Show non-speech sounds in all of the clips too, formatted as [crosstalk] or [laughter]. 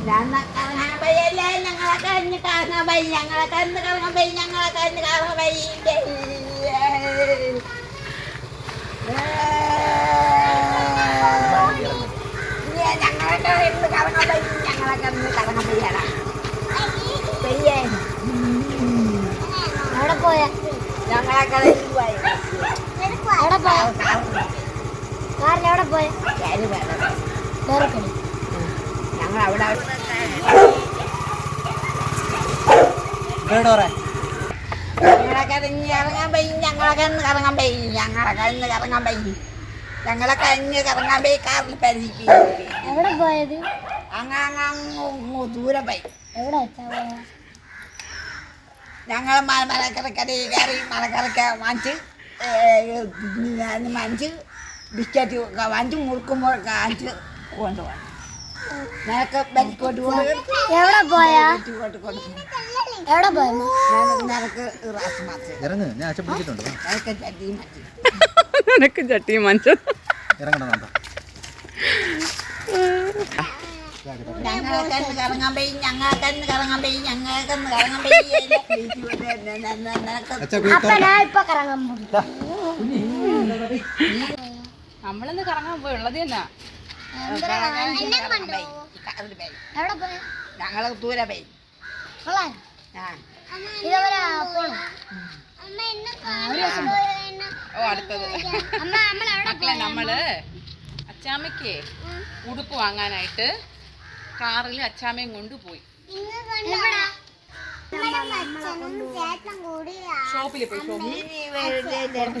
ഞങ്ങളെ ഞങ്ങളെ ഞങ്ങളെ പോയി അവിടെ പോയ അവിടെ ഞങ്ങൾ അവിടെ ഇവിടെ ഞങ്ങളെ മലക്കറക്കറി കറങ്ങാൻ പോയി ഞങ്ങളെ കണ്ണ് കറങ്ങാൻ പോയി ഞങ്ങളെ കണ്ണ് കറങ്ങാൻ പോയി. ഞങ്ങളെ കണ്ണ് കറങ്ങാൻ പോയി കാറിൽ പരിധി എവിടെ പോയത്? അങ്ങ് ദൂരെ എവിടെ ഞങ്ങൾ കയറി മലക്കറക്ക വാങ്ങിച്ച് വാങ്ങിച്ച് ബിസ്ക്കറ്റ് വാങ്ങിച്ച് മുറുക്കുമ്പോൾ കാണിച്ച് കൊണ്ടുപോകണം നിനക്ക് ബലിക്കോട്ട് കൊടുക്കും എവിടെ പോയാ? എവിടെ ഇറങ്ങ് ഞാൻ അച്ഛൻ പിടിച്ചിട്ടുണ്ട്. നിനക്ക് ചട്ടി മതി നിനക്ക് ചട്ടി മഞ്ചം കറങ്ങാൻ പോയി കറങ്ങാൻ പോയി കറങ്ങാൻ പോയി അപ്പൊ ഞാൻ ഇപ്പൊ കറങ്ങാൻ നമ്മളിന്ന് കറങ്ങാൻ പോയി ഉള്ളത് തന്നെ ഞങ്ങളെ ദൂരെ പോയി ഓ അടുത്തത് മക്കളെ നമ്മൾ അച്ചാമ്മയ്ക്ക് ഉടുപ്പ് വാങ്ങാനായിട്ട് കാറിൽ അച്ചാമ്മയും കൊണ്ടുപോയി ഷോപ്പിൽ പോയി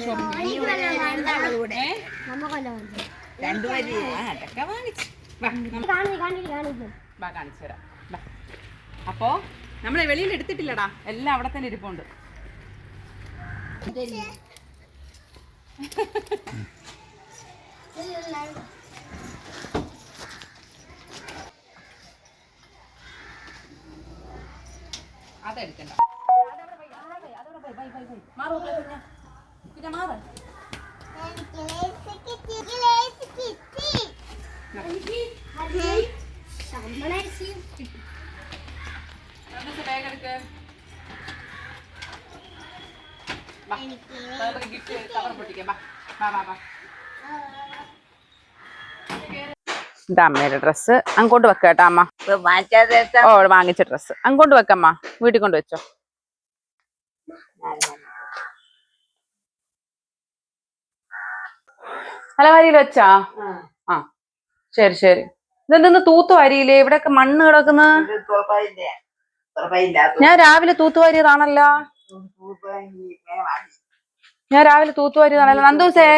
ഷോപ്പിൽ നമുക്കല്ലോ രണ്ടുപേര് ആ അതൊക്കെ വാങ്ങിച്ചു. വാ കാണിച്ച് തരാം. അപ്പോ നമ്മളെ വെളിയിൽ എടുത്തിട്ടില്ലടാ. എല്ലാം അവിടെ തന്നെ ഇരിപ്പുണ്ട്. അതെടുക്കണ്ട. ബാ ബാ ബാ ബാ ഇതാ അമ്മയുടെ ഡ്രസ്സ് അങ്ങോട്ട് വെക്ക കേട്ടോ അമ്മ. ഓ വാങ്ങിച്ച ഡ്രസ്സ് അങ്ങോട്ട് വെക്കമ്മ വീട്ടിൽ കൊണ്ട് വെച്ചോ അലമാരിയിൽ വെച്ചാ? ആ. ശരി ശരി. ഇതെന്തെന്ന് തൂത്തു വാരിയില്ലേ? ഇവിടെയൊക്കെ മണ്ണ് കിടക്കുന്ന. ഞാൻ രാവിലെ തൂത്തുവാരിയതാണല്ലോ ഞാൻ രാവിലെ തൂത്തുവാരിയതാണല്ലോ നന്ദൂസേ.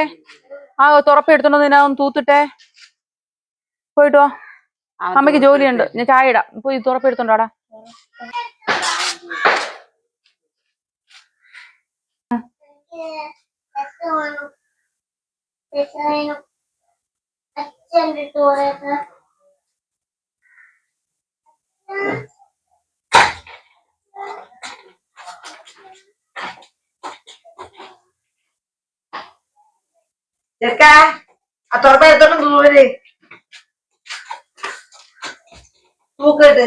ആ തുറപ്പ് എടുത്തോണ്ട് ഇതിനകത്ത് തൂത്തിട്ടെ. പോയിട്ടോ അമ്മയ്ക്ക് ജോലിയുണ്ട്. ഞാൻ ചായ ഇടാം. പോയി തുറപ്പ് അച്ഛൻ അച്ഛന്റെ ചോറൊക്കെ ചെറുക്ക ആ തുറപ്പ എടുത്തോണ്ട് ദൂരെ തൂക്കിട്ട്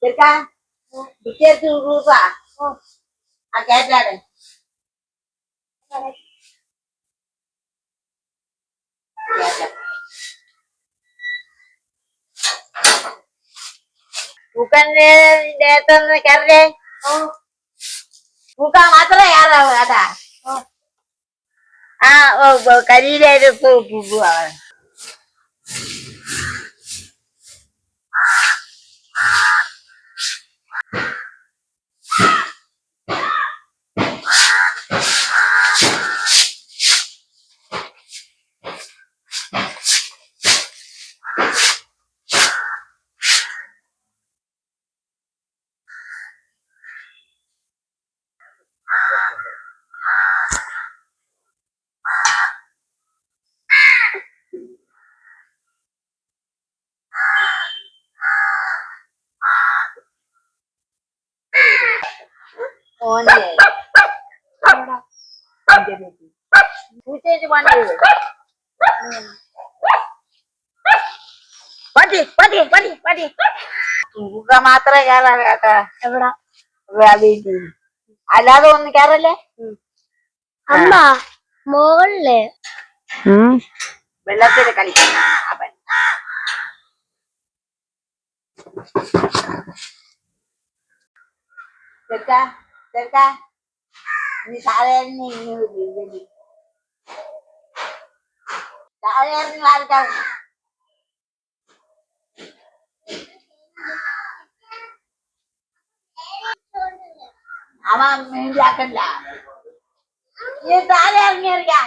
Cerca, bikin tuh rupa. Oh, agak ada deh. Agak ada. ದುಕಾನೆ ದೇತನ ಕರ್ರೆ ದುಕಾನ ಮಾತ್ರ ಯಾರ ಅದ ಆ ಓ ಕರೀರೆ ಇದು ಬುಬ್ಬು ಅವರ പൂച്ചേച്ച് പണി പട്ടി പട്ടി പട്ടി പട്ടി പൂക്ക മാത്രമേ കയറാ കേട്ടാ. എവിടാ? വീട്ടിൽ. അല്ലാതെ ഒന്ന് കയറല്ലേ അമ്മ മോളിൽ. വെള്ളത്തിൽ കളിക്കുന്ന അവൻ. ചെറുക്ക നീ താഴെ ഇറങ്ങി ഇങ്ങ് വരൂ. താഴെ ഇറങ്ങി ആർക്കാ അവൻ മീൻചാക്കല്ല നീ താഴെ ഇറങ്ങി അറിയാ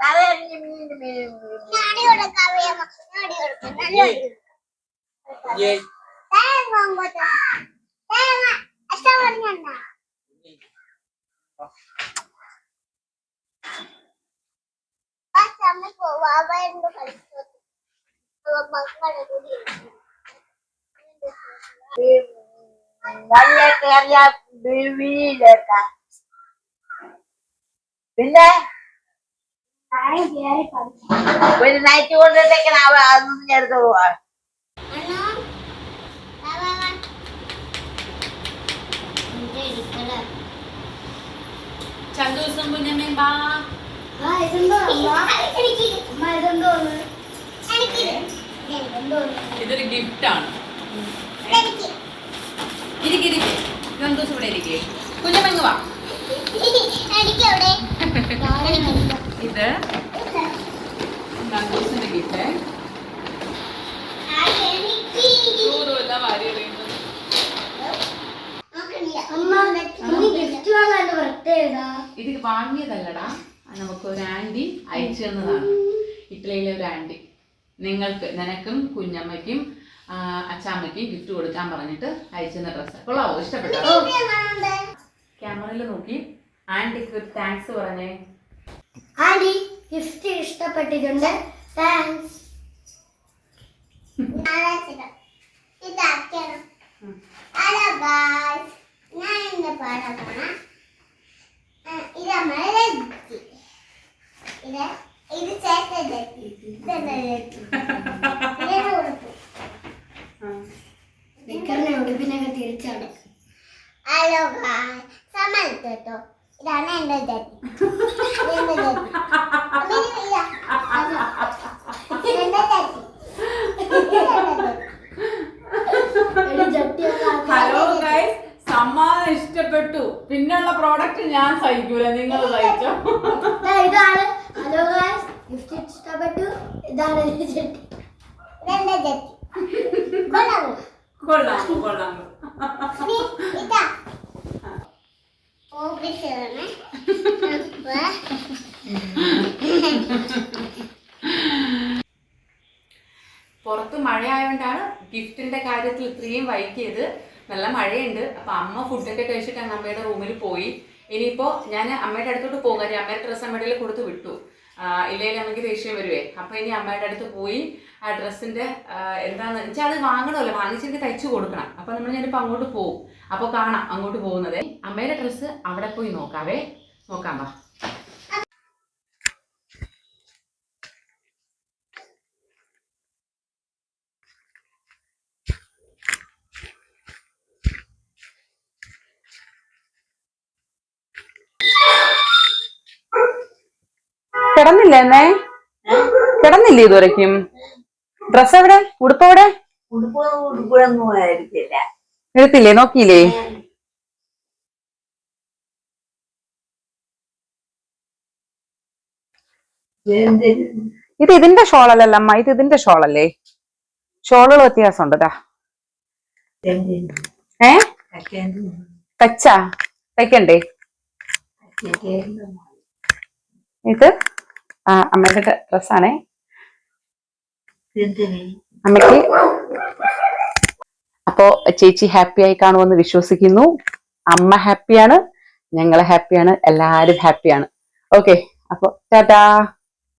താഴെ ഇറങ്ങി മീൻ മീൻ അടി കൊടുക്കാം അറിയാമോ? ഞാൻ നല്ല കയറിയ വീഴേക്ക പിന്നെ. ഒരു നൈറ്റ് കൊണ്ടിട്ടേക്കണ അവ അതൊന്നും എടുത്തു പോവാ അണ്ണാ, വാ, വാ, വാ. എന്റെ ഇരിക്കൽ. ചന്ദൂസും കുഞ്ഞമ്മയും ബാ ആ, ഇതെന്തോ അമ്മ? അമ്മ, ഇതെന്തോ ദിവസം ഇതെന്തോ? ഒന്ന്? ഇതൊരു ഗിഫ്റ്റ് ആണ്. ഇരിക്കിരിക്കെ ചന്ദൂസ് ഇവിടെ ഇരിക്കേ. കുഞ്ഞമ്മ വാ. ഇത്. അമ്മ, ഇനി ഗിഫ്റ്റ്. വാങ്ങാൻ പ്രത്യേകത ഇത് വാങ്ങിയതല്ലടാ. നമുക്ക് ഒരു ആന്റി അയച്ചു തന്നതാണ്. ഇറ്റലിയിലെ ഒരു ആന്റി നിങ്ങൾക്ക് നിനക്കും കുഞ്ഞമ്മയ്ക്കും അച്ചാമ്മയ്ക്കും ഗിഫ്റ്റ് കൊടുക്കാൻ പറഞ്ഞിട്ട് അയച്ചു തന്ന ഡ്രസ്സ് കൊള്ളാവോ? ഇഷ്ടപ്പെട്ടോ? ക്യാമറയിൽ നോക്കി. ആന്റിക്ക് ഒരു താങ്ക്സ് പറഞ്ഞേ. ആന്റി ഗിഫ്റ്റ് ഇഷ്ടപ്പെട്ടിട്ടുണ്ട്. താങ്ക്സ് ഇതാക്കണം ഹലോ ഞാൻ പോണ ഇത് നമ്മളെ രഞ്ജി ഇത് ഇത് ചേട്ടന്റെ നിക്കറിനെ ഉടുപ്പിനൊക്കെ തിരിച്ചാണ് ഹലോ കേട്ടോ ഇതാണ് എന്റെ ജാതി. [laughs] ഇഷ്ടപ്പെട്ടു പിന്നെയുള്ള പ്രോഡക്റ്റ് ഞാൻ സഹിക്കൂല. നിങ്ങൾ സഹിച്ചോ? ഇതാണ്. ഹലോ ഗായ്സ് ഗിഫ്റ്റ് ഇഷ്ടപ്പെട്ടു. ഇതാണ് ജട്ടി. ഇതെന്റെ ജട്ടി. കൊള്ളാമോ കൊള്ളാമോ ഇനി ഇതാ. പുറത്ത് മഴയായതുകൊണ്ടാണ് ഗിഫ്റ്റിന്റെ കാര്യത്തിൽ ഇത്രയും വൈകിയത്. നല്ല മഴയുണ്ട്. അപ്പൊ അമ്മ ഫുഡൊക്കെ കഴിച്ചിട്ട് അമ്മയുടെ റൂമിൽ പോയി. ഇനിയിപ്പോ ഞാൻ അമ്മയുടെ അടുത്തോട്ട് പോകും. കാര്യം അമ്മയുടെ ഡ്രസ്സ് അമ്മയുടെ കൊടുത്ത് വിട്ടു. ഇല്ലെങ്കിൽ അമ്മയ്ക്ക് ദേഷ്യം വരുവേ. അപ്പൊ ഇനി അമ്മയുടെ അടുത്ത് പോയി ആ ഡ്രസ്സിന്റെ എന്താന്ന് വെച്ചാൽ അത് വാങ്ങണമല്ലോ. വാങ്ങിച്ചെനിക്ക് തയ്ച്ചു കൊടുക്കണം. അപ്പൊ നമ്മൾ ഞാനിപ്പോ അങ്ങോട്ട് പോകും അപ്പോൾ കാണാം അങ്ങോട്ട് പോകുന്നത്. അമ്മയുടെ ഡ്രസ്സ് അവിടെ പോയി നോക്കാവേ. നോക്കാം കിടന്നില്ലേ എന്നേ കിടന്നില്ലേ ഇതുവരയ്ക്കും ഡ്രസ് എവിടെ? ഉടുപ്പ് എവിടെ? എടുത്തില്ലേ? നോക്കിയില്ലേ? ഇത് ഇതിന്റെ ഷോളല്ലല്ല അമ്മ. ഇത് ഇതിന്റെ ഷോളല്ലേ? ഷോളുകൾ വ്യത്യാസമുണ്ട് എന്തിന് ഏ? തച്ചാ തയ്ക്കണ്ടേ? ഇത് അമ്മയുടെ ഡ്രസ്സാണേ. അമ്മയ്ക്ക് അമ്മയ്ക്ക് അപ്പോ ചേച്ചി ഹാപ്പി ആയി കാണുമെന്ന് വിശ്വസിക്കുന്നു. അമ്മ ഹാപ്പിയാണ് ഞങ്ങൾ ഹാപ്പിയാണ് എല്ലാരും ഹാപ്പിയാണ്. ഓക്കെ അപ്പൊ ടാറ്റാ.